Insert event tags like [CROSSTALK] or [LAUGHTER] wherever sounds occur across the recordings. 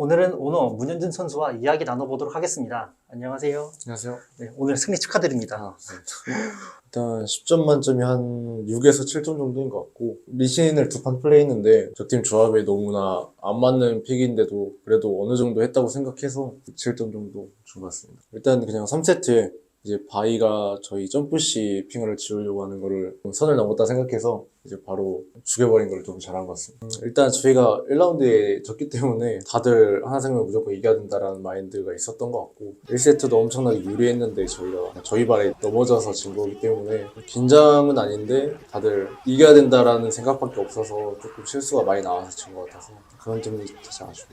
오늘은 오너 문현준 선수와 이야기 나눠보도록 하겠습니다. 안녕하세요. 안녕하세요. 네, 오늘 승리 축하드립니다. 일단 10점 만점이 한 6에서 7점 정도인 것 같고 리신을 두 판 플레이했는데 적팀 조합에 너무나 안 맞는 픽인데도 그래도 어느 정도 했다고 생각해서 7점 정도 준 것 같습니다. 일단 그냥 3세트에 이제 바이가 저희 점프시 핑을 지우려고 하는 거를 선을 넘었다 생각해서 이제 바로 죽여버린 걸 좀 잘한 것 같습니다. 음, 일단 저희가 1라운드에 졌기 때문에 다들 하나생명 무조건 이겨야 된다라는 마인드가 있었던 것 같고 1세트도 엄청나게 유리했는데 저희가 저희 발에 넘어져서 진 거기 때문에 긴장은 아닌데 다들 이겨야 된다라는 생각밖에 없어서 조금 실수가 많이 나와서 진 것 같아서 그런 점이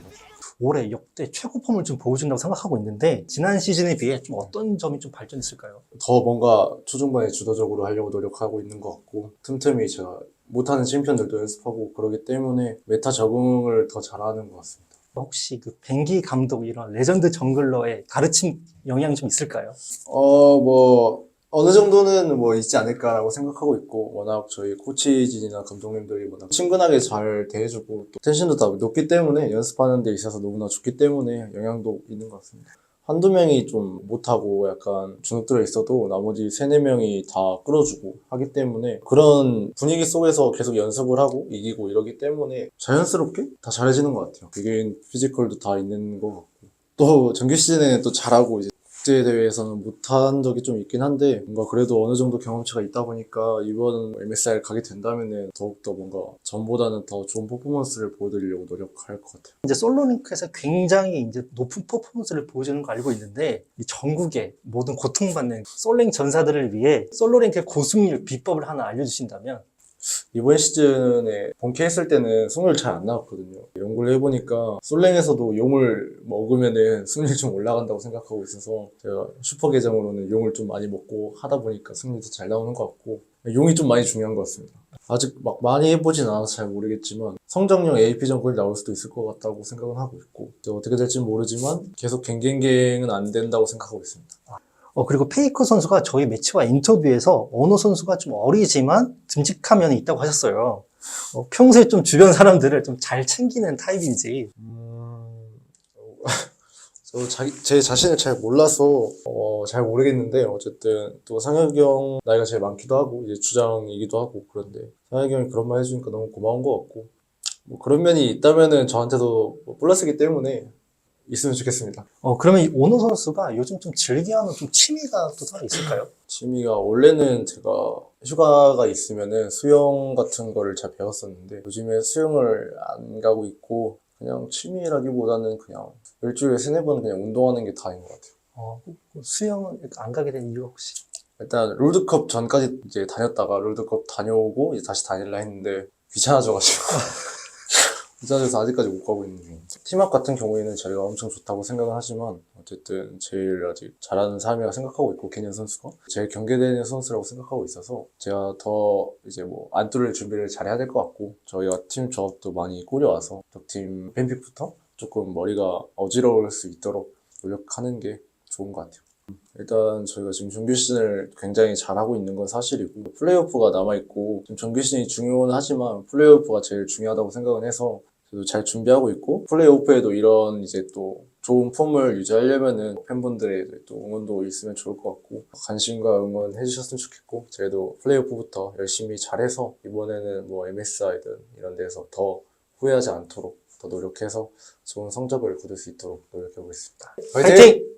것 같아요. 올해 역대 최고 폼을 좀 보여준다고 생각하고 있는데 지난 시즌에 비해 좀 어떤 점이 좀 발전 했을까요? 더 뭔가 초중반에 주도적으로 하려고 노력하고 있는 것 같고 틈틈이 제가 못하는 챔피언들도 연습하고 그러기 때문에 메타 적응을 더 잘하는 것 같습니다. 혹시 그 벤기 감독 이런 레전드 정글러의 가르침 영향이 좀 있을까요? 어, 뭐, 어느 정도는 뭐 있지 않을까라고 생각하고 있고, 워낙 저희 코치진이나 감독님들이 워낙 친근하게 잘 대해주고, 또 텐션도 다 높기 때문에, 연습하는 데 있어서 너무나 좋기 때문에 영향도 있는 것 같습니다. 한두 명이 좀 못하고 약간 주눅들어 있어도 나머지 세네 명이 다 끌어주고 하기 때문에 그런 분위기 속에서 계속 연습을 하고 이기고 이러기 때문에 자연스럽게 다 잘해지는 것 같아요. 개개인 피지컬도 다 있는 것 같고. 또 정규 시즌에는 또 잘하고 이제 국제 대회에서는 못한 적이 좀 있긴 한데 뭔가 그래도 어느 정도 경험치가 있다 보니까 이번 MSR 가게 된다면은 더욱더 뭔가 전보다는 더 좋은 퍼포먼스를 보여드리려고 노력할 것 같아요. 이제 솔로링크에서 굉장히 이제 높은 퍼포먼스를 보여주는 거 알고 있는데 이 전국의 모든 고통받는 솔랭 전사들을 위해 솔로링크의 고승률 비법을 하나 알려주신다면 이번 시즌에 본캐 했을 때는 승률 잘 안 나왔거든요. 연구를 해보니까 솔랭에서도 용을 먹으면은 승률이 좀 올라간다고 생각하고 있어서 제가 슈퍼 계정으로는 용을 좀 많이 먹고 하다 보니까 승률도 잘 나오는 것 같고 용이 좀 많이 중요한 것 같습니다. 아직 막 많이 해보진 않아서 잘 모르겠지만 성장용 AP 정글이 나올 수도 있을 것 같다고 생각은 하고 있고 어떻게 될지는 모르지만 계속 갱갱갱은 안 된다고 생각하고 있습니다. 어, 그리고 페이커 선수가 저희 매치와 인터뷰에서 언어 선수가 좀 어리지만 듬직한 면이 있다고 하셨어요. 어, 평소에 좀 주변 사람들을 좀 잘 챙기는 타입인지. 음, [LAUGHS] 저 자기, 제 자신을 잘 몰라서 어, 잘 모르겠는데 어쨌든 또 상혁이 형 나이가 제일 많기도 하고 이제 주장이기도 하고 그런데 상혁이 형이 그런 말 해주니까 너무 고마운 것 같고 뭐 그런 면이 있다면은 저한테도 뭐 플러스기 때문에 있으면 좋겠습니다. 어, 그러면 이 오너 선수가 요즘 좀 즐겨하는 좀 취미가 또 따로 있을까요? 취미가 원래는 제가 휴가가 있으면은 수영 같은 거를 잘 배웠었는데 요즘에 수영을 안 가고 있고 그냥 취미라기보다는 그냥 일주일에 세네 번 그냥 운동하는 게 다인 것 같아요. 어, 수영은 안 가게 된 이유 혹시? 일단 롤드컵 전까지 이제 다녔다가 롤드컵 다녀오고 이제 다시 다닐라 했는데 귀찮아져가지고 [LAUGHS] 귀찮아져서 아직까지 못 가고 있는 중입니다. 팀업 같은 경우에는 저희가 엄청 좋다고 생각은 하지만 어쨌든 제일 아직 잘하는 사람이라고 생각하고 있고 개년 선수가 제일 경계되는 선수라고 생각하고 있어서 제가 더 이제 뭐 안 뚫을 준비를 잘 해야 될 것 같고 저희가 팀 조합도 많이 꾸려와서 적팀 팬픽부터 조금 머리가 어지러울 수 있도록 노력하는 게 좋은 것 같아요. 일단 저희가 지금 정규 시즌을 굉장히 잘하고 있는 건 사실이고 플레이오프가 남아있고 지금 정규 시즌이 중요는 하지만 플레이오프가 제일 중요하다고 생각은 해서 저도 잘 준비하고 있고 플레이오프에도 이런 이제 또 좋은 폼을 유지하려면은 팬분들의 또 응원도 있으면 좋을 것 같고 관심과 응원 해주셨으면 좋겠고 저희도 플레이오프부터 열심히 잘해서 이번에는 뭐 MSI든 이런 데서 더 후회하지 않도록 더 노력해서 좋은 성적을 거둘 수 있도록 노력해 보겠습니다. 화이팅!